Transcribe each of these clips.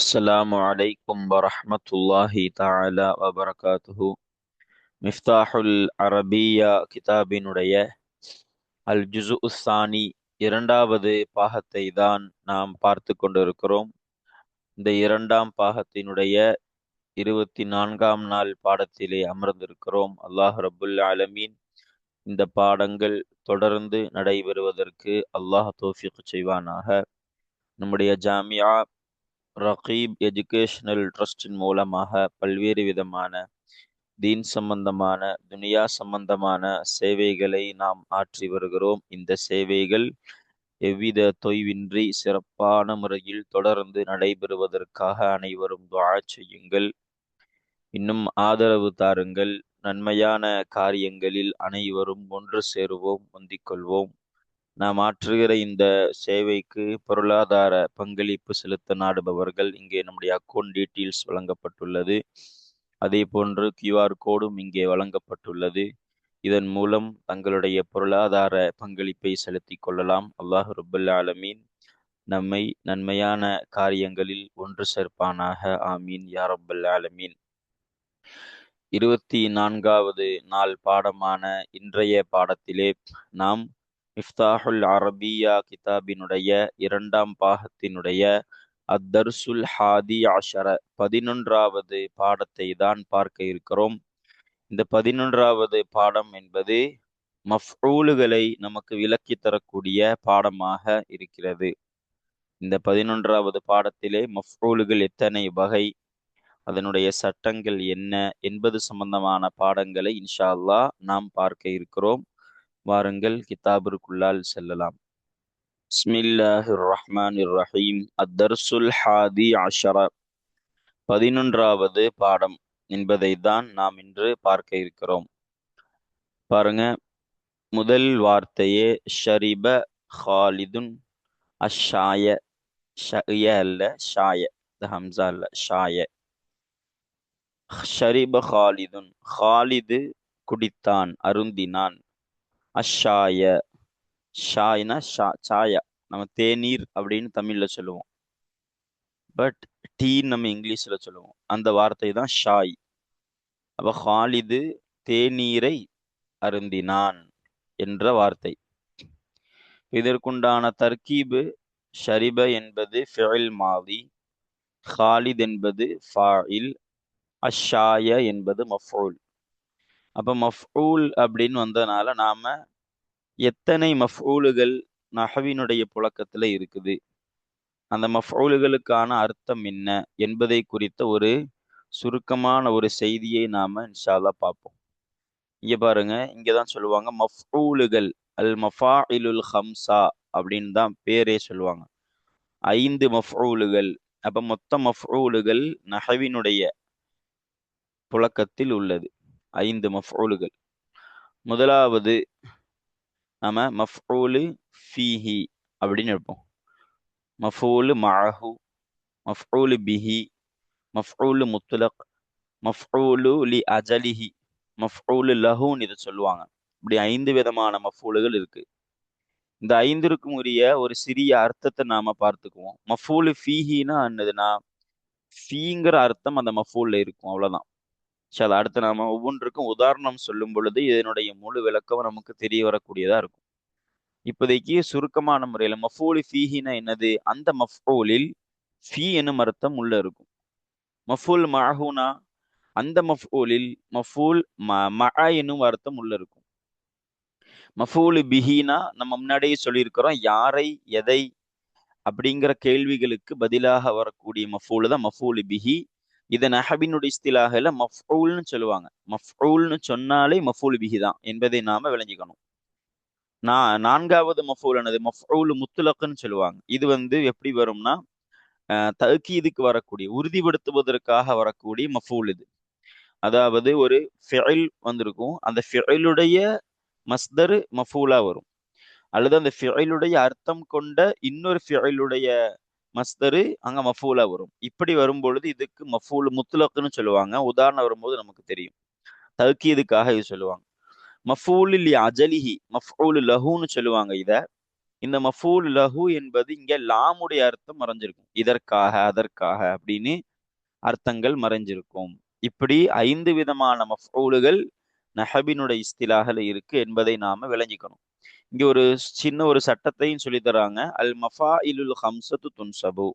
السلام عليكم ورحمة الله تعالى وبركاته மிஃப்தாஹுல் அரபியா கிதாபினுடைய அல் ஜுசு உஸ்தானி இரண்டாவது பாகத்தை தான் நாம் பார்த்து கொண்டிருக்கிறோம் இந்த இரண்டாம் பாகத்தினுடைய இருபத்தி நான்காம் நாள் பாடத்திலே அமர்ந்திருக்கிறோம் அல்லாஹ் ரபுல் ஆலமீன் இந்த பாடங்கள் தொடர்ந்து நடைபெறுவதற்கு அல்லாஹ் தோஃபிக் செய்வானாக நம்முடைய ஜாமியா ரகீப் எஜுகேஷனல் ட்ரஸ்டின் மூலமாக பல்வேறு விதமான தீன் சம்பந்தமான துனியா சம்பந்தமான சேவைகளை நாம் ஆற்றி வருகிறோம். இந்த சேவைகள் எவ்வித தொய்வின்றி சிறப்பான முறையில் தொடர்ந்து நடைபெறுவதற்காக அனைவரும் துவா செய்யுங்கள். இன்னும் ஆதரவு தாருங்கள். நன்மையான காரியங்களில் அனைவரும் ஒன்று சேருவோம் ஒந்திக்கொள்வோம் நாம் ஆற்றுகிற இந்த சேவைக்கு பொருளாதார பங்களிப்பு செலுத்த நாடுபவர்கள் இங்கே நம்முடைய அக்கௌண்ட் டீட்டெயில்ஸ் வழங்கப்பட்டுள்ளது. அதே போன்று கியூஆர் கோடும் இங்கே வழங்கப்பட்டுள்ளது. இதன் மூலம் தங்களுடைய பொருளாதார பங்களிப்பை செலுத்தி கொள்ளலாம். அல்லாஹ் ரபுல் ஆலமீன். நம்மை நன்மையான காரியங்களில் ஒன்று சேர்ப்பானாக. ஆமீன். யா ரப்பல் ஆலமீன். இருபத்தி நான்காவது நாள் பாடமான இன்றைய பாடத்திலே நாம் மிஃப்தாஹுல் அரபியா கிதாபினுடைய இரண்டாம் பாகத்தினுடைய அத்தர்சுல் ஹாதி ஆஷர பதினொன்றாவது பாடத்தை தான் பார்க்க இருக்கிறோம். இந்த பதினொன்றாவது பாடம் என்பது மஃபூலுகளை நமக்கு விளக்கி தரக்கூடிய பாடமாக இருக்கிறது. இந்த பதினொன்றாவது பாடத்திலே மஃபூலுகள் எத்தனை வகை அதனுடைய சட்டங்கள் என்ன என்பது சம்பந்தமான பாடங்களை இன்ஷா அல்லா நாம் பார்க்க இருக்கிறோம். வாருங்கள் கிதாபிற்குள்ளால் செல்லலாம். பிஸ்மில்லாஹிர் ரஹ்மான் ரஹீம் அத்தர்சுல் ஹாதி அஷர. பதினொன்றாவது பாடம் என்பதை தான் நாம் இன்று பார்க்க இருக்கிறோம். பாருங்க. முதல் வார்த்தையே ஷரிப ஹாலிதுன். அஷாய. ஷய அல்ல ஷாய. ஹம்சா அல்ல ஷாய. ஷரிப ஹாலிதுன். ஹாலிது குடித்தான் அருந்தினான். அஷாய. ஷாய்னா ஷா சாயா. நம்ம தேநீர் அப்படின்னு தமிழ்ல சொல்லுவோம். பட் டீ நம்ம இங்கிலீஷ்ல சொல்லுவோம். அந்த வார்த்தை தான் ஷாய். அப்ப ஹாலிது தேநீரை அருந்தினான் என்ற வார்த்தை. இதற்குண்டான தர்கீபு ஷரிப என்பது ஃபில் மாதி ஹாலித் என்பது ஃபாயில் அஷாய என்பது மஃபூல். அப்போ மஃபூல் அப்படின்னு வந்ததுனால நாம் எத்தனை மஃபூலுகள் நஹவினுடைய புழக்கத்தில் இருக்குது? அந்த மஃபூலுகளுக்கான அர்த்தம் என்ன என்பதை குறித்த ஒரு சுருக்கமான ஒரு செய்தியை நாம இன்ஷால்லா பார்ப்போம். இங்கே பாருங்க இங்கே தான் சொல்லுவாங்க மஃபூலுகள் அல் மஃபா இலுல் ஹம்சா அப்படின்னு தான் பேரே சொல்லுவாங்க. ஐந்து மஃபூலுகள் அப்போ மொத்த மஃபூலுகள் நஹவினுடைய புழக்கத்தில் உள்ளது. ஐந்து மஃபூலுகள் முதலாவது நம்ம மஃபூலு ஃபீஹி அப்படின்னு இருப்போம் மஃபூலு மஹு மஃபூலு பிஹி மஃபூலு முத்துலக் மஃபூலு லி அஜலிஹி மஃபூலு லஹூன்னு இதை சொல்லுவாங்க. இப்படி ஐந்து விதமான மஃபூலுகள் இருக்கு. இந்த ஐந்திற்கும் உரிய ஒரு சிறிய அர்த்தத்தை நாம பார்த்துக்குவோம். மஃபூலு ஃபீஹின்னா என்னதுன்னா ஃபீங்கிற அர்த்தம் அந்த மஃபூல்ல இருக்கும். அவ்வளவுதான். சரி அடுத்து நாம ஒவ்வொன்றுக்கும் உதாரணம் சொல்லும் பொழுது இதனுடைய முழு விளக்கம் நமக்கு தெரிய வரக்கூடியதா இருக்கும். இப்போதைக்கு சுருக்கமான முறையில மஃபூலி ஃபீஹினா என்னது? அந்த மஃபூலில் ஃபீ என்னும் அர்த்தம் உள்ள இருக்கும். மஃபூல் மஹூனா அந்த மஃபூலில் மஃபூல் ம என்னும் அர்த்தம் உள்ள இருக்கும். மஃபூலு பிஹினா நம்ம முன்னாடியே சொல்லியிருக்கிறோம். யாரை எதை அப்படிங்கிற கேள்விகளுக்கு பதிலாக வரக்கூடிய மஃபூலு தான் மஃபூலு பிஹி. இதை நஹபினுடைய இஸ்திலாகல மஃபூல்னு சொல்லுவாங்க. மஃபூல்னு சொன்னாலே மஃபூல் பிஹி தான் என்பதை நாம விளங்கிக்கணும். நான் நான்காவது மஃபூல் மஃபூல் முத்துலக்குன்னு சொல்லுவாங்க. இது வந்து எப்படி வரும்னா தகீதுக்கு வரக்கூடிய உறுதிப்படுத்துவதற்காக வரக்கூடிய மஃபூல் இது. அதாவது ஒரு ஃபெயில் வந்திருக்கும். அந்த ஃபெயிலுடைய மஸ்தர் மஃபூலா வரும். அல்லது அந்த ஃபெயிலுடைய அர்த்தம் கொண்ட இன்னொரு ஃபெயிலுடைய மஸ்தரு அங்க மஃபூலா வரும். இப்படி வரும்பொழுது இதுக்கு மஃபூல் முத்துலக்குன்னு சொல்லுவாங்க. உதாரணம் வரும்போது நமக்கு தெரியும். தகுக்கியதுக்காக இது சொல்லுவாங்க. மஃபூல் அஜலிஹி மஃபூல் லஹூன்னு சொல்லுவாங்க இத. இந்த மஃபூல் லஹு என்பது இங்க லாமுடைய அர்த்தம் மறைஞ்சிருக்கும். இதற்காக அதற்காக அப்படின்னு அர்த்தங்கள் மறைஞ்சிருக்கும். இப்படி ஐந்து விதமான மஃபூலுகள் நஹபினுடைய இஸ்திலாகல இருக்கு என்பதை நாம விளங்கிக்கணும். இங்க ஒரு சின்ன ஒரு சட்டத்தையும் சொல்லி தராங்க அல் மஃபா இலுல் ஹம்சத்து துன்சபு.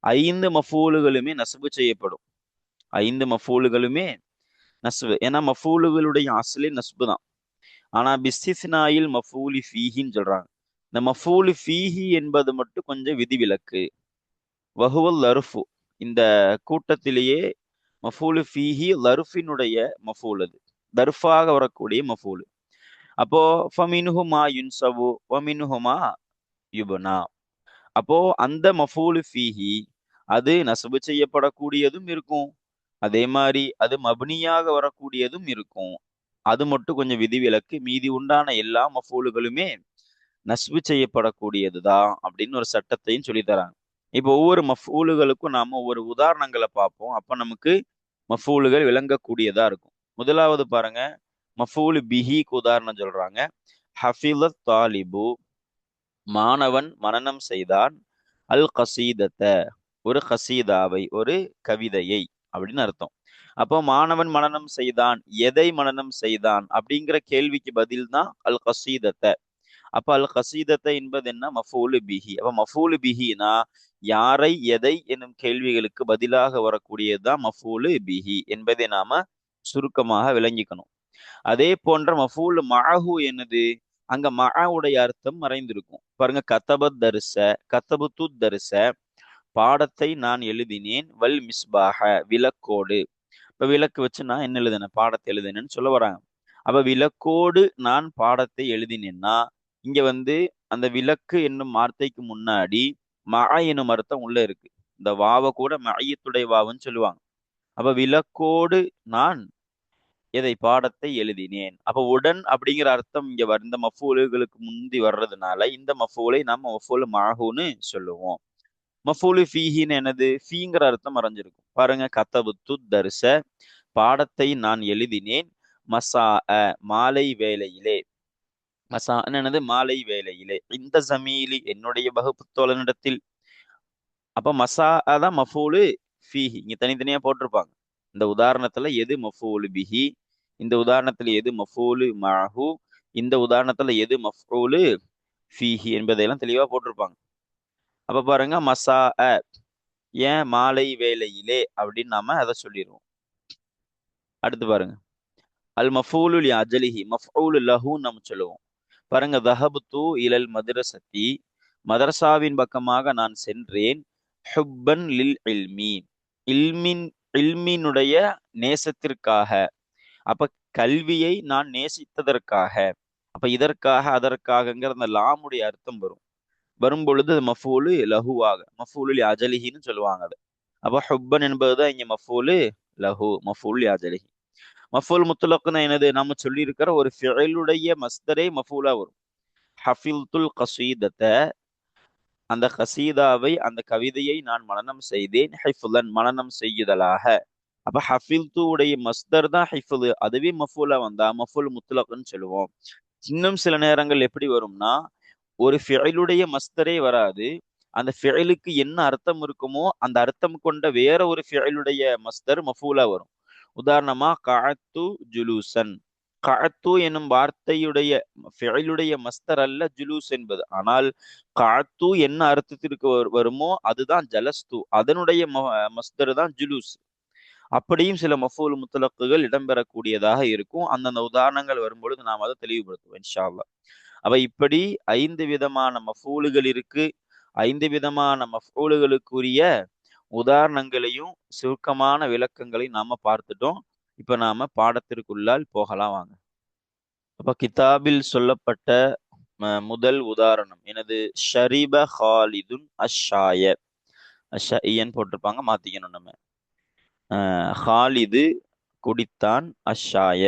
ஐந்து மஃபூலுகளுமே நசபு செய்யப்படும். ஐந்து மஃபூலுகளுமே நசுபு. ஏன்னா மஃபூலுகளுடைய அசலே நசுபு தான். ஆனா பிஸ்திஸ்னாயில் மஃபூலி ஃபீஹின்னு சொல்றாங்க. இந்த மஃபூலு ஃபீஹி என்பது மட்டும் கொஞ்சம் விதிவிலக்கு. வஹுவல் லருஃபு. இந்த கூட்டத்திலேயே மஃபூலு ஃபீஹி லருஃபினுடைய மஃபூல் அது. தர்ஃபாக வரக்கூடிய மஃபூலு. அப்போ ஃபமினுஹுமா யுன்சவு வமினுஹுமா யுபனா அப்போ அந்த மஃபூலு ஃபீஹி அது நசபு செய்யப்படக்கூடியதும் இருக்கும் அதே மாதிரி அது மபுனியாக வரக்கூடியதும் இருக்கும் அது மட்டும் கொஞ்சம் விதிவிலக்கு மீதி உண்டான எல்லா மஃபூலுகளுமே நஸ்பு செய்யப்படக்கூடியதுதான் அப்படின்னு ஒரு சட்டத்தையும் சொல்லித்தராங்க இப்போ ஒவ்வொரு மஃபூலுகளுக்கும் நாம ஒவ்வொரு உதாரணங்களை பார்ப்போம் அப்போ நமக்கு மஃபூலுகள் விளங்கக்கூடியதா இருக்கும் முதலாவது பாருங்க மஃபூலு பிஹிக்கு உதாரணம் சொல்றாங்க. ஹஃபிலத் தாலிபு மாணவன் மனநம் செய்தான். அல் கசீதத்தை ஒரு கசீதாவை ஒரு கவிதையை அப்படின்னு அர்த்தம். அப்போ மாணவன் மனனம் செய்தான் எதை மனனம் செய்தான் அப்படிங்கிற கேள்விக்கு பதில் தான் அல் கசீதத்தை. அப்ப அல் கசீதத்தை என்பது என்ன? மஃபூலு பிஹி. அப்ப மஃபூலு பிஹினா யாரை எதை என்னும் கேள்விகளுக்கு பதிலாக வரக்கூடியதுதான் மஃபூலு பிஹி என்பதை நாம சுருக்கமாக விளங்கிக்கணும். அதே போன்ற மஃபூல் மஹு என்னது? அங்க மஅவுடைய அர்த்தம் மறைந்திருக்கும். பாருங்க கத்தபத் தரிச கத்தபுத்து தரிச பாடத்தை நான் எழுதினேன் வல் மிஸ்பாக விளக்கோடு. இப்ப விளக்கு வச்சு நான் என்ன எழுதினேன்? பாடத்தை எழுதினேன்னு சொல்ல வராங்க. அப்ப விளக்கோடு நான் பாடத்தை எழுதினேன்னா இங்க வந்து அந்த விளக்கு என்னும் வார்த்தைக்கு முன்னாடி மழ என்னும் அர்த்தம் உள்ள இருக்கு. இந்த வாவை கூட மழையத்துடைய வாவுன்னு சொல்லுவாங்க. அப்ப விளக்கோடு நான் எதை பாடத்தை எழுதினேன். அப்போ உடன் அப்படிங்கிற அர்த்தம் இங்க வர இந்த மஃபூலுகளுக்கு முந்தி வர்றதுனால இந்த மஃபூலை நம்ம மஃபூல் மாகுன்னு சொல்லுவோம். மஃபூலு ஃபீஹின்னு எனது ஃபீங்கிற அர்த்தம் மறைஞ்சிருக்கும். பாருங்க கத்தபுத்து தரிச பாடத்தை நான் எழுதினேன். மசா அ மாலை வேலையிலே மசா என்னது? மாலை வேலையிலே இந்த சமீலி என்னுடைய வகுப்பு தோழனிடத்தில். அப்ப மசா தான் மஃபூலு ஃபீஹி. இங்க தனித்தனியா போட்டிருப்பாங்க. இந்த உதாரணத்துல எது மஃபூலு பிஹி? இந்த உதாரணத்துல எது மஃபூலு மஹு இந்த உதாரணத்துல எது மஃபூலு ஃபீஹி என்பதையெல்லாம் தெளிவா போட்டிருப்பாங்க. அப்ப பாருங்க மசா அ ஏன் மாலை வேலையிலே அப்படின்னு நாம அதை சொல்லிடுவோம். அடுத்து பாருங்க. அல் மஃபூலு அஜலிஹி மஃபூலு லஹூன்னு நம்ம சொல்லுவோம். பாருங்க தஹபுத்து இலல் மதுரசத்தி மதரசாவின் பக்கமாக நான் சென்றேன். ஹுப்பன் லில் இல்மி இல்மின் இல்மினுடைய நேசத்திற்காக. அப்ப கல்வியை நான் நேசித்ததற்காக அப்ப இதற்காக அதற்காகங்கிற அந்த லாமுடைய அர்த்தம் வரும். வரும் பொழுது மஃபூலு லஹுவாக மஃபூலு அஜலிஹின்னு சொல்லுவாங்க அது. அப்ப ஹுப்பன் என்பதுதான் இங்க மஃபூலு லஹு மஃபூல் அஜலிஹி. மஃபூல் முத்துலக்குன்னா என்னது? நம்ம சொல்லியிருக்கிற ஒரு ஃபிழலுடைய மஸ்தரே மஃபூலா வரும். ஹஃபில்துல் கசீதத்தை அந்த கசீதாவை அந்த கவிதையை நான் மனனம் செய்தேன் ஹைஃபுல்லன் மனனம் செய்யுதலாக. அப்ப ஹஃபில்து உடைய மஸ்தர் தான் ஹிஃபுல். அதுவே மஃபூலா வந்தா மஃபூல் முத்துலக்குன்னு சொல்லுவோம். இன்னும் சில நேரங்கள் எப்படி வரும்னா ஒரு ஃபியலுடைய மஸ்தரே வராது. அந்த ஃபியலுக்கு என்ன அர்த்தம் இருக்குமோ அந்த அர்த்தம் கொண்ட வேற ஒரு ஃபியலுடைய மஸ்தர் மஃபூலா வரும். உதாரணமா காத்து ஜுலூசன். காத்து என்னும் வார்த்தையுடைய ஃபியலுடைய மஸ்தர் அல்ல ஜுலூஸ் என்பது. ஆனால் காத்து என்ன அர்த்தத்திற்கு வருமோ அதுதான் ஜலஸ்து. அதனுடைய மஸ்தர் தான் ஜுலூஸ். அப்படியும் சில மஃபூல் முத்தலக்குகள் இடம்பெறக்கூடியதாக இருக்கும். அந்தந்த உதாரணங்கள் வரும்பொழுது நாம் அதை தெளிவுபடுத்துவோம் இன்ஷா அல்லா அப்ப இப்படி ஐந்து விதமான மஃபூலுகள் இருக்கு. ஐந்து விதமான மஃபூலுகளுக்குரிய உதாரணங்களையும் சுருக்கமான விளக்கங்களையும் நாம பார்த்துட்டோம். இப்ப நாம பாடத்திற்குள்ளால் போகலாம் வாங்க. அப்ப கிதாபில் சொல்லப்பட்ட முதல் உதாரணம் எனது ஷரீப ஹாலிதுன் அஷாய. இயன் போட்டிருப்பாங்க மாத்திக்கணும் நம்ம. ஹாலிது குடித்தான் அஷாய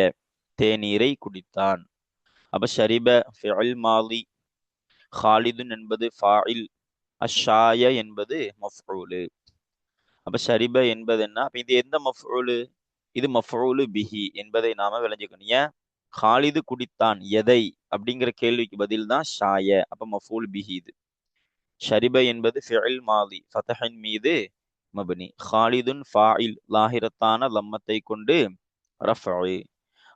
தேநீரை குடித்தான். அப்ப ஷரிப ஃபில் மாலி ஹாலிதுன் என்பது ஃபாயில் அஷாய என்பது மஃபூலு அப்ப ஷரிப என்பது என்ன அப்ப இது எந்த மஃபூலு இது மஃபூலு பிஹி என்பதை நாம விளைஞ்சுக்கணும் ஏன்? ஹாலிது குடித்தான் எதை? அப்படிங்கிற கேள்விக்கு பதில் தான் ஷாய அப்ப மஃபூல் பிஹி இது. ஷரிப என்பது ஃபிஇல் மாதி ஃபதஹின் மீது மபனி ஹாலிதுன் ஃபாயில் லாஹிரத்தான லம்மத்தை கொண்டு ரஃபு.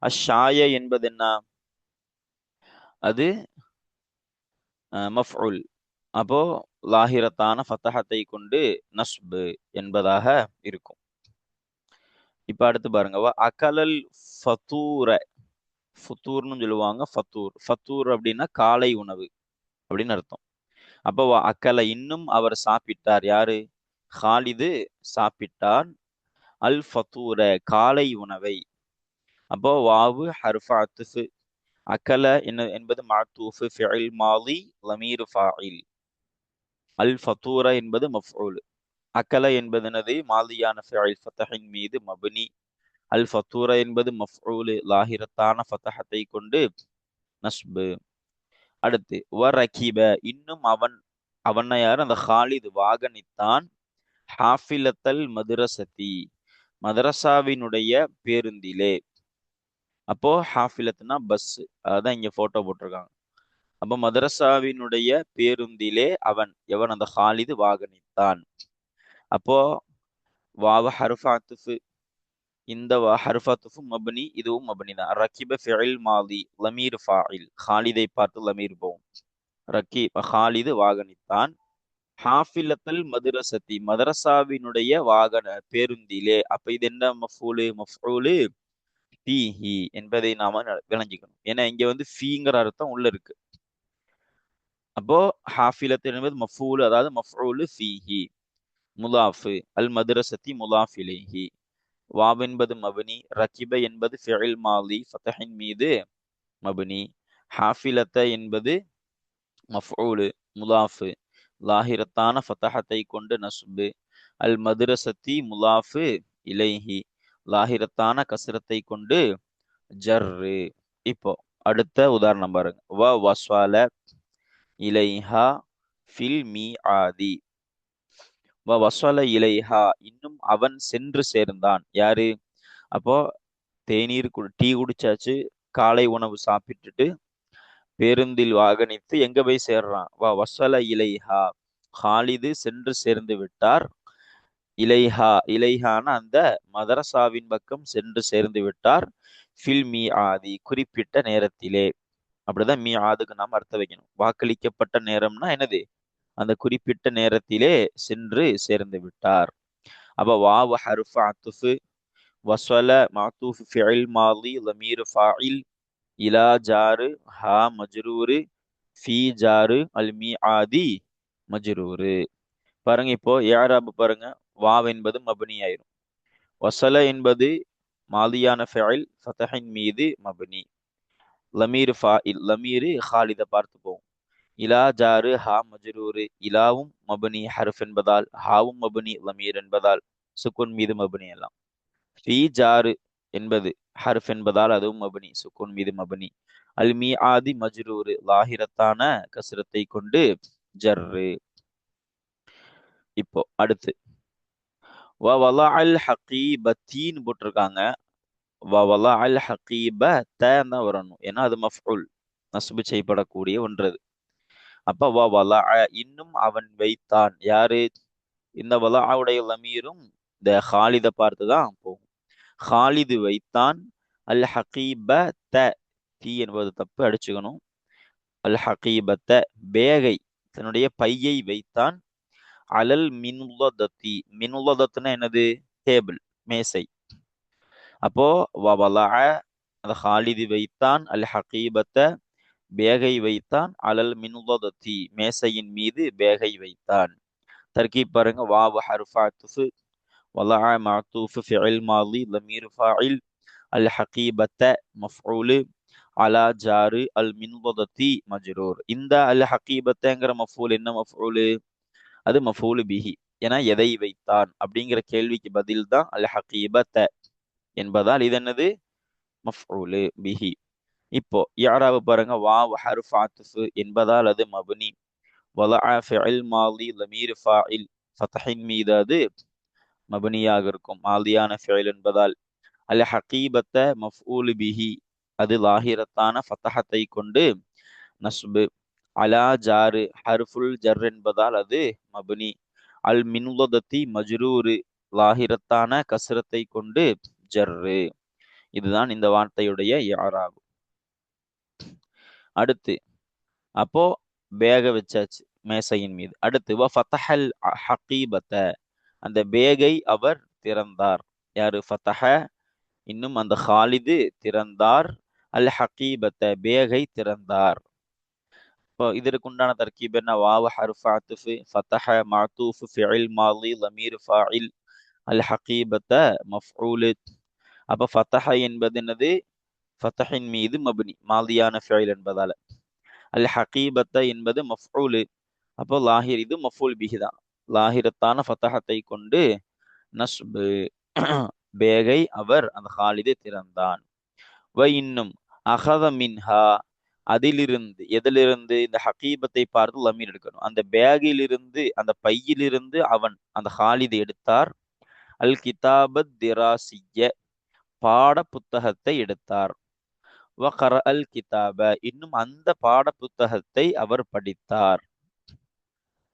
அஷாய என்பது என்ன அது மஃபுல் அப்போ லாஹிரத்தான ஃபத்தஹத்தை கொண்டு நஸ்பு என்பதாக இருக்கும். இப்ப அடுத்து பாருங்க. அகலல் ஃபத்தூர ஃபத்தூர்னு சொல்லுவாங்க ஃபத்தூர் ஃபத்தூர் அப்படின்னா காலை உணவு அப்படின்னு அர்த்தம். அப்போ அக்கலை இன்னும் அவர் சாப்பிட்டார் யாரு? ஹாலிது சாப்பிட்டார் அல் ஃபத்தூர காலை உணவை. அப்போ வாவு ஹர்ஃபா அத்துஃபு. அக்கல என்ன என்பது மாத்தூஃபு ஃபிஇல் மாலி லமீர் ஃபாயில் அல் ஃபத்தூர என்பது மஃபூல் அக்கல என்பது என்னது? மாலியான ஃபிஇல் ஃபத்தஹின் மீது மபுனி. அல் ஃபத்தூர என்பது மஃபூல் லாஹிரத்தான ஃபத்தஹத்தை கொண்டு நஸ்பு அடுத்து வ ரகீப. இன்னும் அவன் அவனை யார் அந்த ஹாலிது வாகனித்தான். ஹாஃபிலத்தல் மதுரசதி மதரசாவினுடைய பேருந்திலே. அப்போ ஹாஃபிலத்னா பஸ் அதான் இங்க போட்டோ போட்டிருக்காங்க. அப்போ மதரசாவினுடைய பேருந்திலே அவன் எவன்? அந்த ஹாலிது வாகனித்தான். அப்போ வாவ ஹருஃபாத்துஃபு. இந்த வா ஹருஃபாத்துஃபு மபனி இதுவும் மபனி தான் ரக்கிப ஃபிஇல் மாதி லமீர் ஃபாயில் ஹாலிதை பார்த்து லமீர் போவும் ரக்கி ஹாலிது வாகனித்தான். ஹாஃபிலத்தல் மதுரசதி மதரசாவினுடைய வாகன பேருந்திலே. அப்ப இது என்ன மஃபூலு? மஃபூலு ஃபீஹி என்பதை நாம விளங்கிக்கணும். ஏன்னா இங்க வந்து ஃபீங்கிற அர்த்தம் உள்ள இருக்கு. அப்போ ஹாஃபிலத் என்பது மஃபூல் அதாவது மஃபூலு ஃபீஹி முலாஃபு. அல் மதுரசத்தி முலாஃபிலேஹி வாவ் என்பது மபனி ரகிப என்பது ஃபிஇல் மாலி ஃபத்தஹின் மீது மபனி. ஹாஃபிலத்த என்பது மஃபூலு முலாஃபு. லாஹிரத்தான ஃபத்தஹத்தை கொண்டு நஸ்பு அல் மதுரசத்தி முலாஃபு இலைஹி. லாஹிரத்தான கசரத்தை கொண்டு ஜர்ரு. இப்போ அடுத்த உதாரணம் பாருங்க. வ வஸ்வால இலைஹா ஃபில் மீ ஆதி வ வஸ்வல இலைஹா இன்னும் அவன் சென்று சேர்ந்தான். யாரு? அப்போ தேநீர் டீ குடிச்சாச்சு. காலை உணவு சாப்பிட்டுட்டு பேருந்தில் வாகனித்து எங்க போய் சேர்றான்? வா வசல இலைஹா. ஹாலிது சென்று சேர்ந்து விட்டார். இலைஹா இலைஹான அந்த மதரசாவின் பக்கம் சென்று சேர்ந்து விட்டார். ஃபில் மீ ஆதி குறிப்பிட்ட நேரத்திலே. அப்படிதான் மீ ஆதுக்கு நாம் அர்த்தம் வைக்கணும். வாக்களிக்கப்பட்ட நேரம்னா என்னது? அந்த குறிப்பிட்ட நேரத்திலே சென்று சேர்ந்து விட்டார். அப்ப வாவ ஹருஃப் அத்துஃபு. வஸ்வல மாத்தூஃப் ஃபிஇல் மாதி லமீர் ஃபாயில் இலா ஜாரு ஹா மஜ்ரூரு ஃபி ஜாரு அல் மீ ஆதி மஜ்ரூரு. பாருங்க இப்போ ஏராபு பாருங்க வாவ் என்பது மபனி ஆயிரும். வசல என்பது மாதியான ஃபெயில் ஃபதஹின் மீது மபனி. லமீர் ஃபாயில் லமீரு ஹாலித பார்த்து போவோம். இலா ஜாரு ஹா மஜ்ரூரு இலாவும் மபனி ஹர்ஃப் என்பதால் ஹாவும் மபனி லமீர் என்பதால் சுக்குன் மீது மபனி எல்லாம். ஃபி ஜாரு என்பது ஹர்ஃப் என்பதால் அதுவும் மபனி சுக்குன் மீது மபனி. அல் மீ ஆதி மஜ்ரூரு லாஹிரத்தான கசரத்தை கொண்டு ஜர்ரு. இப்போ அடுத்து. வ வலா அல் ஹகீபத்தீன் போட்டிருக்காங்க. வ வலா அல் ஹக்கீப தான் வரணும். ஏன்னா அது மஃபுல் நசுபு செய்யப்படக்கூடிய ஒன்றது. அப்ப வ வலா இன்னும் அவன் வைத்தான். யாரு? இந்த வலாவுடைய லமீரும் இந்த ஹாலித பார்த்து தான் போகும். ஹாலிது வைத்தான் அல் ஹகீப த தீ என்பது தப்பு அடிச்சுக்கணும். அல் ஹகீபத்த பேகை தன்னுடைய பையை வைத்தான். அலல் மின்லதத்தி மின்லதத்துனா என்னது? டேபிள் மேசை. அப்போ வவலா அந்த ஹாலிது வைத்தான் அல் ஹகீபத்த பேகை வைத்தான். அலல் மின்லதத்தி மேசையின் மீது பேகை வைத்தான். தர்கீப் பாருங்க வாவு ஹர்ஃபா துஃபு வலா மாத்தூஃபு ஃபிஇல் மாலி லமீர் ஃபாயில் அல் ஹகீபத்த மஃஊலு அலா ஜாரு அல் மின்வதத்தி மஜ்ரூர் இந்த அல் ஹகீபத்தங்கிற மஃபூல் என்ன மஃபூலு அது மஃபூலு பிஹி ஏன்னா எதை வைத்தான் அப்படிங்கிற கேள்விக்கு பதில் தான் அல் ஹகீபத்த என்பதால் இது என்னது மஃபூலு பிஹி இப்போ யாராவது பாருங்க வாவ் ஹர்ஃப் ஆத்துஃபு என்பதால் அது மபனி வலா ஃபிஇல் மாலி லமீர் ஃபாயில் ஃபதஹின் மீது அது மபனியாக இருக்கும். மாதியான ஃபிஇல் என்பதால் அல் ஹகீபத்த மஃஊலு பிஹி அது லாஹிரத்தான ஃபத்தஹத்தை கொண்டு நஸ்பு. அலா ஜாரு ஹர்ஃபுல் ஜர் என்பதால் அது மபுனி. அல் மின்வதத்தி மஜ்ரூரு லாஹிரத்தான கசரத்தை கொண்டு ஜர்ரு. இதுதான் இந்த வார்த்தையுடைய யாராகும் அடுத்து அப்போ பேக வச்சாச்சு மேசையின் மீது. அடுத்து வ ஃபத்தஹல் ஹகீபத்த. அந்த பேகை அவர் திறந்தார். யாரு? ஃபத்தஹ. இன்னும் அந்த ஹாலிது திறந்தார். அல் ஹக்கீபத்த பேகை திறந்தார். இப்போ இதற்கு உண்டான தர்கீப் என்ன? வாவ ஹர்ஃப் ஆத்துஃபு ஃபத்தஹ மாத்தூஃபு ஃபிஇல் மாலி லமீர் ஃபாயில் அல் ஹக்கீபத்த மஃஊலு. அப்போ ஃபத்தஹ என்பது என்னது? ஃபத்தஹின் மீது மபுனி. மாலியான ஃபிஇல் என்பதால. அல் ஹக்கீபத்த என்பது மஃபூலு அப்போ லாஹிர் இது மஃபூல் பிஹிதான் லாஹிரத்தான ஃபத்தகத்தை கொண்டு நஸ்பு பேகை அவர் அந்த ஹாலிதை திறந்தான். வ இன்னும் அகத மின்ஹா அதிலிருந்து எதிலிருந்து இந்த ஹக்கீபத்தை பார்த்து லமீர் எடுக்கணும். அந்த பேகிலிருந்து அந்த பையிலிருந்து அவன் அந்த ஹாலிதை எடுத்தார். அல் கிதாபத் திராசிய பாட புத்தகத்தை எடுத்தார். வ கர அல் கிதாப இன்னும் அந்த பாட புத்தகத்தை அவர் படித்தார்.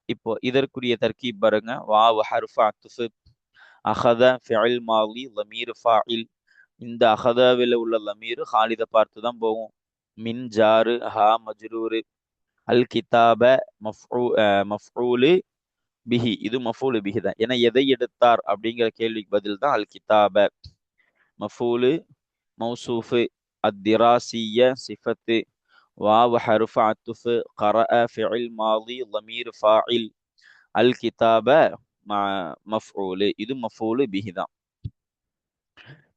இப்போ இதற்குரிய தர்க்கீப் பாருங்க. வாவு ஹர்ஃபா துஃபு அஹத ஃபிஅல் மாலி லமீர் ஃபாயில் இந்த அஹதாவில் உள்ள லமீர் ஹாலிதை பார்த்து தான் போகும். மின் ஜாரு ஹா மஜ்ரூரு. அல் கிதாப மஃபூ மஃபூலு பிஹி. இது மஃபூலு பிஹி தான். ஏன்னா எதை எடுத்தார் அப்படிங்கிற கேள்விக்கு பதில் தான் அல் கிதாப. மஃபூலு மௌசூஃபு அத்திராசிய சிஃபத்து. வாவ் ஹருஃப அத்துஃபு கர ஃபிஇல் மாதி லமீர் ஃபாயில் அல் கிதாப மஃபூலு இது மஃபூலு பிஹி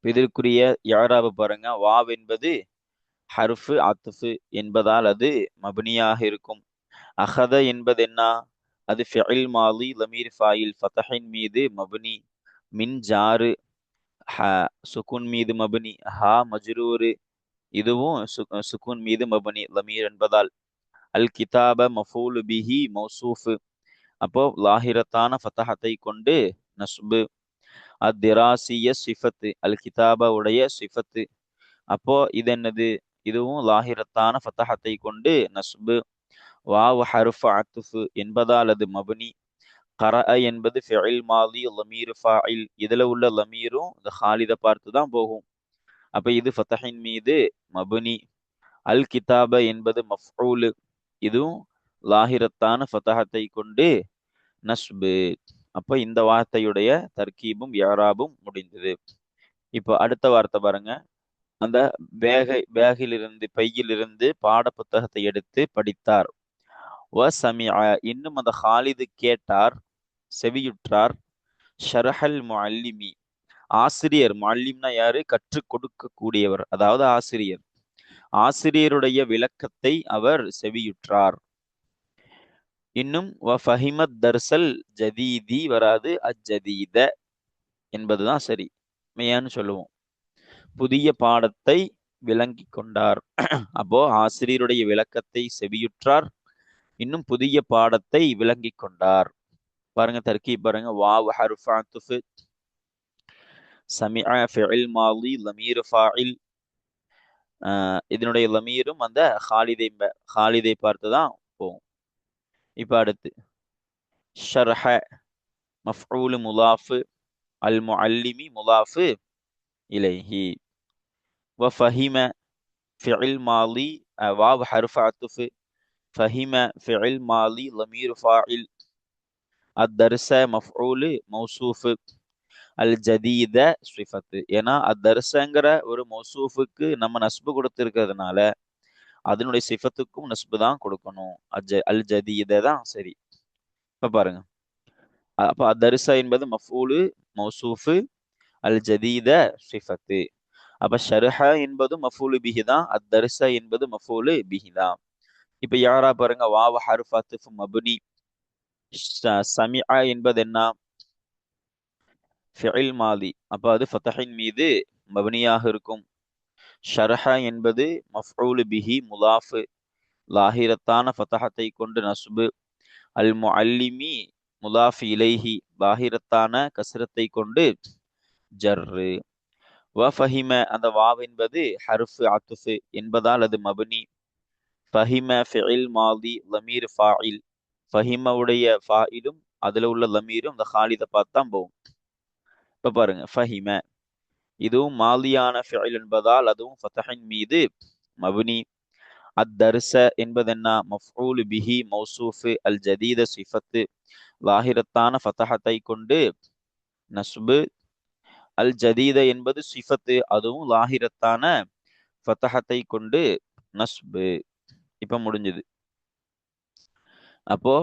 இதற்குரிய யாராவது பாருங்க. வாவ் என்பது ஹர்ஃபு அத்துஃபு என்பதால் அது மபனியாக இருக்கும். அஹத என்பது என்ன? அது ஃபிஇல் மாலி லமீர் ஃபாயில் ஃபதஹின் மீது மபனி மின் ஜாரு சுகுன் மீது மபனி ஹா மஜ்ரூரு இதுவும் சுகுன் மீது மபனி லமீர் என்பதால். அல் கிதாப மஃபூலு பிஹி மௌசூஃபு. அப்போ லாஹிரத்தான ஃபத்தஹத்தை கொண்டு நஸ்பு. அத்திராசிய சிஃபத்து அல் கிதாப உடைய சிஃபத்து. அப்போ இது என்னது? இதுவும் லாஹிரத்தான ஃபத்தஹத்தை கொண்டு நஸ்பு. வாவ் ஹருஃப் அத்துஃபு என்பதால் அது மபனி. கர என்பது ஃபெயில் மாலி லமீர் ஃபாயில் இதுல உள்ள லமீரும் இந்த ஹாலித பார்த்து தான் போகும். அப்ப இது ஃபத்தஹின் மீது மபுனி. அல் கிதாப என்பது மஃபூலு இதுவும் லாஹிரத்தான ஃபத்தஹத்தை கொண்டு நஸ்பு அப்ப இந்த வார்த்தையுடைய தர்கீபும் யாராபும் முடிந்தது. இப்போ அடுத்த வார்த்தை பாருங்க. அந்த பேகை பேகிலிருந்து பையிலிருந்து பாட புத்தகத்தை எடுத்து படித்தார். வ சமிஅ இன்னும் அந்த ஹாலிது கேட்டார் செவியுற்றார் ஷரஹல் முஅல்லிமி. ஆசிரியர் மால்யம்னா யாரு? கற்றுக் கொடுக்கக்கூடியவர் அதாவது ஆசிரியர். ஆசிரியருடைய விளக்கத்தை அவர் செவியுற்றார். இன்னும் வ ஃபஹிமத் தர்சல் ஜதீதி வராது அஜதீத என்பதுதான் சரி. மெய்யான்னு சொல்லுவோம். புதிய பாடத்தை விளங்கி கொண்டார். அப்போ ஆசிரியருடைய விளக்கத்தை செவியுற்றார். இன்னும் புதிய பாடத்தை விளங்கி கொண்டார். பாருங்க தர்க்கி பாருங்க. வா ஹருஃபா துஃபு சமிஅ ஃபெயில் மாலி லமீர் ஃபாயில் இதனுடைய லமீரும் அந்த ஹாலிதை ஹாலிதை பார்த்து தான் போகும். இப்போ அடுத்து ஷர்ஹ மஃபூலு முலாஃபு அல் முஅல்லிமி முலாஃபு இலைஹி. வ ஃபஹிம ஃபிஇல் மாலி வாவ் ஹர்ஃப அத்துஃபு. ஃபஹிம ஃபிஇல் மாலி லமீர் ஃபாயில் அத்தர்ச மஃபூலு மௌசூஃபு. அல் ஜதீத ஸ்ரிஃபத்து ஏன்னா அத் ஒரு மொசூஃபுக்கு நம்ம நஸ்பு கொடுத்துருக்கிறதுனால அதனுடைய சிஃபத்துக்கும் நஸ்பு தான் கொடுக்கணும். அஜ அல் ஜதீத தான் சரி. இப்போ பாருங்க. அப்போ அத் என்பது மஃபூலு மௌசூஃபு அல் ஜதீத ஸ்ரிஃபத்து அப்போ ஷர்ஹா என்பது மஃபூலு பிஹி தான் தர்சா என்பது மஃபூலு பிஹி தான். இப்போ யாரா பாருங்க வாவ ஹருஃபாத்து மபுனி. சமியா என்பது என்ன? ஃபிஇல் மாதி அப்ப அது ஃபத்தஹின் மீது மபனியாக இருக்கும். ஷர்ஹ என்பது மஃஊல் பிஹி முலாஃபு. லாஹிரத்தான ஃபத்தஹத்தை கொண்டு நசுபு அல் முஅல்லிமி முலாஃப் இலைஹி. லாஹிரத்தான கசரத்தை கொண்டு ஜர்ரு. வ ஃபஹிம அந்த வாவ் என்பது ஹருஃபு அத்துஃபு என்பதால் அது மபனி. ஃபஹிம ஃபிஇல் மாதி லமீர் ஃபாயில் ஃபஹிமவுடைய ஃபாயிலும் அதுல உள்ள லமீரும் அந்த ஹாலிதை பார்த்து தான் போகும். இப்ப பாருங்க ஃபஹிம. இதுவும் மாலியான ஃபிஇல் என்பதால் அதுவும் ஃபதஹின் மீது மபனி. அத்தர்ச என்பதென்ன மஃபூல் பிஹி மௌசூஃபு அல் ஜதீத சிஃபத்து. லாஹிரத்தான ஃபதஹத்தை கொண்டு நஸ்பு. அல் ஜதீத என்பது சிஃபத்து அதுவும் லாஹிரத்தான ஃபத்தஹத்தை கொண்டு நஸ்பு. இப்ப முடிஞ்சது. அப்போ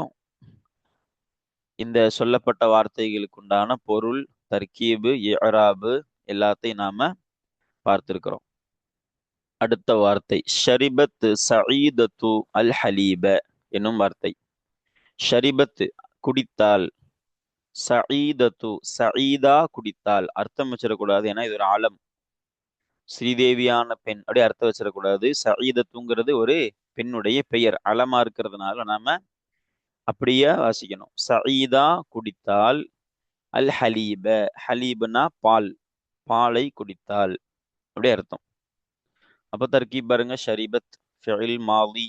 இந்த சொல்லப்பட்ட வார்த்தைகளுக்கு உண்டான பொருள் தர்கீபு இராபு எல்லாத்தையும் நாம பார்த்திருக்கிறோம். அடுத்த வார்த்தை. ஷரிபத் சயீதத்து அல் ஹலீப என்னும் வார்த்தை. ஷரிபத் குடித்தால் சயீதத்து சயீதா குடித்தால் அர்த்தம் வச்சிடக்கூடாது ஏன்னா இது ஒரு ஆலம். ஸ்ரீதேவியான பெண் அப்படியே அர்த்தம் வச்சிடக்கூடாது. சயீதத்துங்கிறது ஒரு பெண்ணுடைய பெயர் அளமா இருக்கிறதுனால நாம அப்படியே வாசிக்கணும். சயீதா குடித்தால் அல் ஹலீப ஹலீப்னா பால் பாலை குடித்தால். அப்படி அர்த்தம். அப்ப தர்க்கி பாருங்க ஷரீபத் ஃபிஇல் மாதி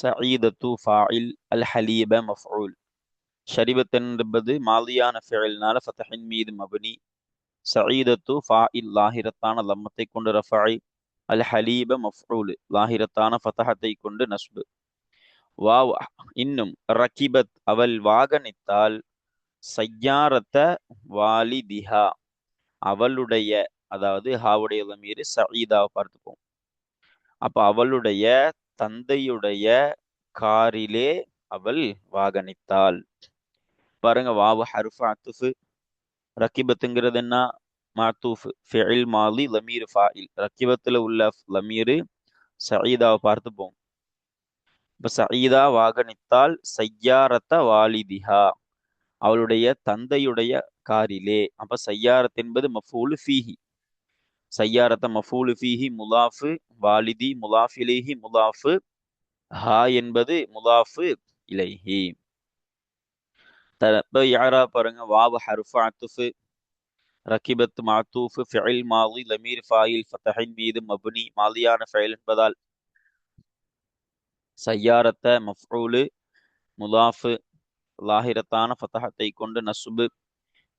சயீதத்து ஃபாயில் அல் ஹலீப மஃஊல். ஷரீபத் என்பது மாலியான ஃபிஇல்னால ஃபதஹின் மீது மபனி. சயீதத்து ஃபாயில் லாஹிரத்தான லம்மத்தை கொண்டு ரஃபாய் அல் ஹலீப மஃஊல் லாஹிரத்தான ஃபதஹத்தை கொண்டு நஸ்பு. வாவ் இன்னும் ரக்கிபத் அவள் வாகனித்தால். சய்யாரத்த வாலிதிஹா. அவளுடைய அதாவது ஹாவுடைய மீது சயீதாவை பார்த்துப்போம் அப்ப அவளுடைய தந்தையுடைய காரிலே அவள் வாகனித்தாள். பாருங்க வாவு ஹர்ஃபு அத்துஃபு. ரக்கிபத்துங்கிறது என்ன? மாத்தூஃப். ஃபிஇல் மாலி லமீர் ஃபாயில். ரக்கிபத்துல உள்ள லமீரு சயீதாவை பார்த்துப்போம் இப்ப சயீதா வாகனித்தால் சையாரத்த வாலிதிஹா. அவளுடைய தந்தையுடைய காரிலே. அப்ப சையாரத் என்பது மஃபூலு ஃபீஹி. சய்யாரத்த மஃபூலு ஃபீஹி முலாஃபு வாலிதி முலாஃபிலேஹி முலாஃபு ஹா என்பது முலாஃபு இலைஹி. இப்போ யாரா பாருங்க வாவு ஹருஃபு அத்துஃபு ரக்கிபத் மாத்தூஃபு ஃபிஇல் மாலி லமீர் ஃபாயில் ஃபதஹின் மீது மபுனி மாலியான ஃபைல் என்பதால் சய்யாரத்த மஃபூலு முலாஃபு லாஹிரத்தான ஃபதஹத்தை கொண்டு நசுபு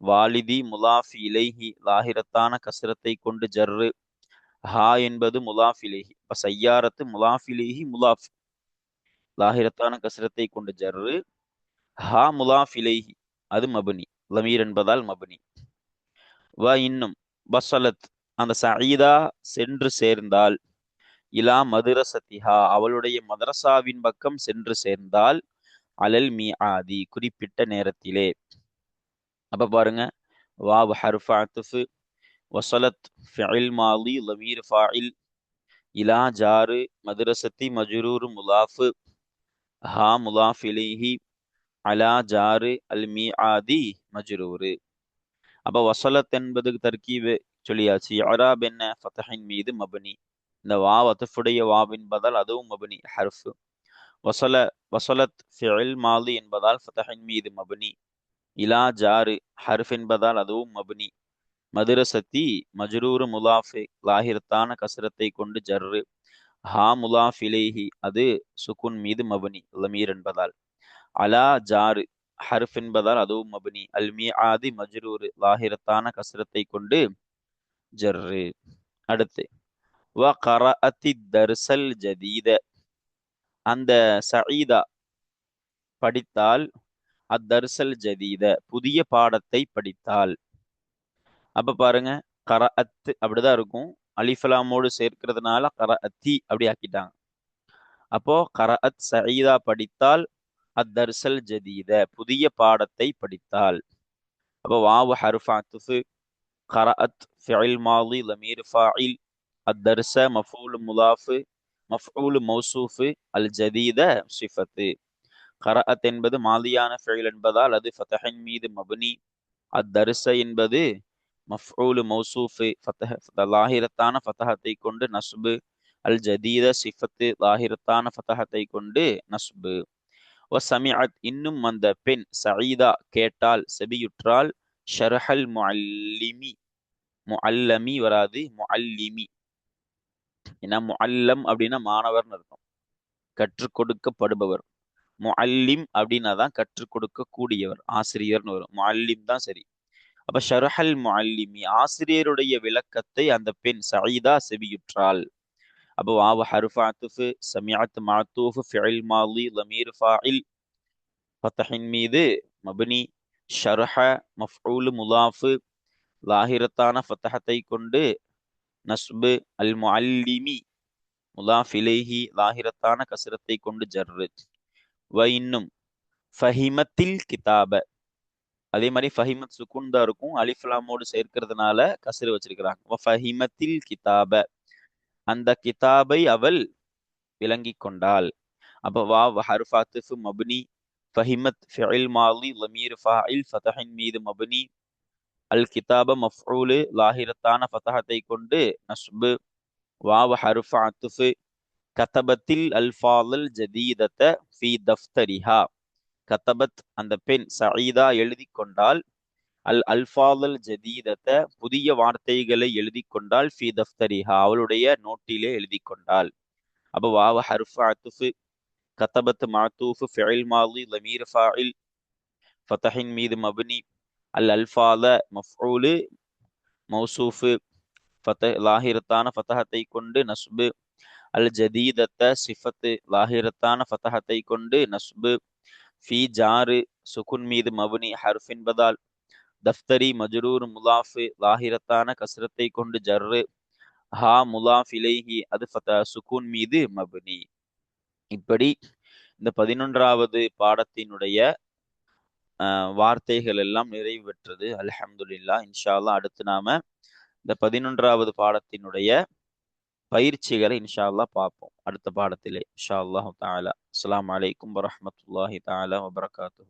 வாலிதி முலாஃபி இலைஹி லாஹிரத்தான கசரத்தை கொண்டு ஜர்ரு ஹா என்பது முலாஃபிலேஹி இப்போ சய்யாரத்து முலாஃபிலேஹி முலாஃப். லாஹிரத்தான கசரத்தை கொண்டு ஜர்ரு ஹா முலாஃபிலேஹி அது மபனி. லமீர் என்பதால் மபனி. வ இன்னும். பசலத் அந்த சயீதா சென்று சேர்ந்தால் இலா மதுரசத்திஹா அவளுடைய மதரசாவின் பக்கம் சென்று சேர்ந்தால் அலல் மீ ஆதி குறிப்பிட்ட நேரத்திலே. அப்ப பாருங்க. வாவ் ஹர்ஃப் அத்துஃபு வசலத் ஃபிஇல் மாலி லமீர் ஃபாயில் இலா ஜாரு மதுரசத்தி மஜ்ரூர் முலாஃபு ஹா முலாஃப் இலைஹி அலா ஜாரு அல் மீ ஆதி மஜ்ரூரு. அப்ப வசலத் என்பதுக்கு தர்கீவு சொல்லியாச்சு. யாராப் என்ன? ஃபதஹின் மீது மபனி. இந்த வாவ் அத்துஃபுடைய வாவ் என்பதால் அதுவும் மபனி ஹர்ஃபு. வசல வசலத் ஃபிஇல் மாலி என்பதால் ஃபதஹின் மீது மபனி. இலா ஜாரு ஹர்ஃப் என்பதால் அதுவும் மபனி. மதுரசத்தி மஜ்ரூரு முலாஃபி லாஹிரத்தான கசரத்தை கொண்டு ஜர்ரு. ஹா முலாஃப் இலேஹி அது சுகுன் மீது மபனி லமீர் என்பதால். அலா ஜாரு ஹர்ஃப் என்பதால் அதுவும் மபுனி. அல்மி ஆதி மஜ்ரூரு லாஹிரத்தான கசரத்தை கொண்டு ஜர்ரு. அடுத்து வ கரஅத்தி தர்சல் ஜதீத. அந்த சயீதா படித்தால் அத்தர்சல் ஜதீத புதிய பாடத்தை படித்தால். அப்ப பாருங்க கர அத்து அப்படிதான் இருக்கும். அலிஃபலாமோடு சேர்க்கிறதுனால கரஅத்தி அப்படி ஆக்கிட்டாங்க. அப்போ கர அத் சயீதா படித்தால் அத்தர்சல் ஜதீத புதிய பாடத்தை படித்தால். அப்போ வாவு ஹருஃபா துஃபு கர அத் ஃபிஇல் மாலி லமீர் ஃபாயில் அத்தர்ச மஃபூல் முலாஃபு மஃபூல் மௌசூஃபு அல் ஜதீத சிஃபத்து கரஅத் என்பது மாதியான ஃபெயில் என்பதால் அது ஃபதஹின் மீது மபுனி. அத்தர்ச என்பது மஃபூல் மௌசூஃபு ஃபதஹ லாஹிரத்தான ஃபதஹத்தை கொண்டு நஸ்பு. அல் ஜதீத சிஃபத்து லாஹிரத்தான ஃபதஹத்தை கொண்டு நஸ்பு. வ சமிஅத் இன்னும் அந்த பெண் சயீதா கேட்டால் செபியுற்றால் ஷர்ஹல் முஅல்லிமி முஅல்லமி வராது முஅல்லிமி. ஏன்னா முஅல்லம் அப்படின்னா மாணவர்னு இருக்கும் கற்றுக் கொடுக்கப்படுபவர். முஅல்லிம் அப்படின்னா தான் கற்றுக் கொடுக்க கூடியவர் ஆசிரியர்னு வரும். முஅல்லிம் தான் சரி. அப்ப ஷரஹல் முஅல்லிமி ஆசிரியருடைய விளக்கத்தை அந்த பெண் சயீதா செவியுற்றாள். அப்போ வாவு ஹருஃப் அத்துஃபு சமிஅத் மஅத்தூஃப் ஃபிஇல் மாலி லமீர் ஃபாயில் ஃபத்தஹின் மீது மப்னி ஷரஹ மஃபூலு முலாஃபு லாஹிரத்தான ஃபத்தஹத்தை கொண்டு நஸ்பு அல் முல்லிமி முலாஃப் இலைஹி லாஹிரத்தான கசரத்தை கொண்டு ஜர்ரு. வ இன்னும் ஃபஹிமத்தில் கிதாப. அதே மாதிரி ஃபஹிமத் சுக்குன் தான் இருக்கும் அலிஃப்லாமோடு சேர்க்கிறதுனால கசரு வச்சிருக்கிறாங்க. வ ஃபஹிமத்தில் கிதாப. அந்த கிதாபை அவள் விளங்கி கொண்டாள். அப்போ வா ஹர்ஃபாத்து மபுனி ஃபஹிமத் ஃபிஇல் மாலி லமீர் ஃபாயில் ஃபதஹின் மீது மபுனி அல் கிதாப மஃஊலு லாஹிரத்தான ஃபதஹத்தை கொண்டு நஸ்பு வாவ ஹருஃப் அத்துஃபு கதபத்தில் அல்ஃபாலல் ஜதீதத்த ஃபி தஃப்தரிஹா. கதபத் அந்த பெண் சயீதா எழுதி கொண்டால் அல் அல்ஃபாதல் ஜதீதத்த புதிய வார்த்தைகளை எழுதி கொண்டால் ஃபி தஃப்தரிஹா. அவளுடைய நோட்டிலே எழுதி கொண்டாள். அப்போ வாவ ஹருஃப் அத்துஃபு கத்தபத் மாத்தூஃபு ஃபிஇல் மாலி லமீர் ஃபாயில் ஃபதஹின் மீது மபுனி அல் அல்ஃபால மஃஊலு மௌசூஃபு. ஃபத லாஹிரத்தான ஃபதஹத்தை கொண்டு நஸ்பு. அல் ஜதீதத்த சிஃபத்து லாஹிரத்தான ஃபதஹத்தை கொண்டு நஸ்பு. ஃபி ஜாரு சுகுன் மீது மவுனி ஹர்ஃப் என்பதால். தஃப்தரி மஜ்ரூர் முலாஃபு லாஹிரத்தான கசரத்தை கொண்டு ஜர்ரு. ஹா முலாஃப் இலைஹி அது ஃபத சுகுன் மீது மபுனி இப்படி இந்த பதினொன்றாவது பாடத்தினுடைய வார்த்தைகள் எல்லாம் நிறைவு பெற்றது. அல்ஹம்துல்லா இன்ஷா அடுத்து நாம இந்த பதினொன்றாவது பாடத்தினுடைய பயிற்சிகளை இன்ஷா அல்லாஹ் பார்ப்போம். அடுத்த பாடத்திலே இன்ஷா அல்லாஹு தாலா அஸ்லாம் வலைக்கம் வரமத்துல்லாஹி தாலா வபரகாத்து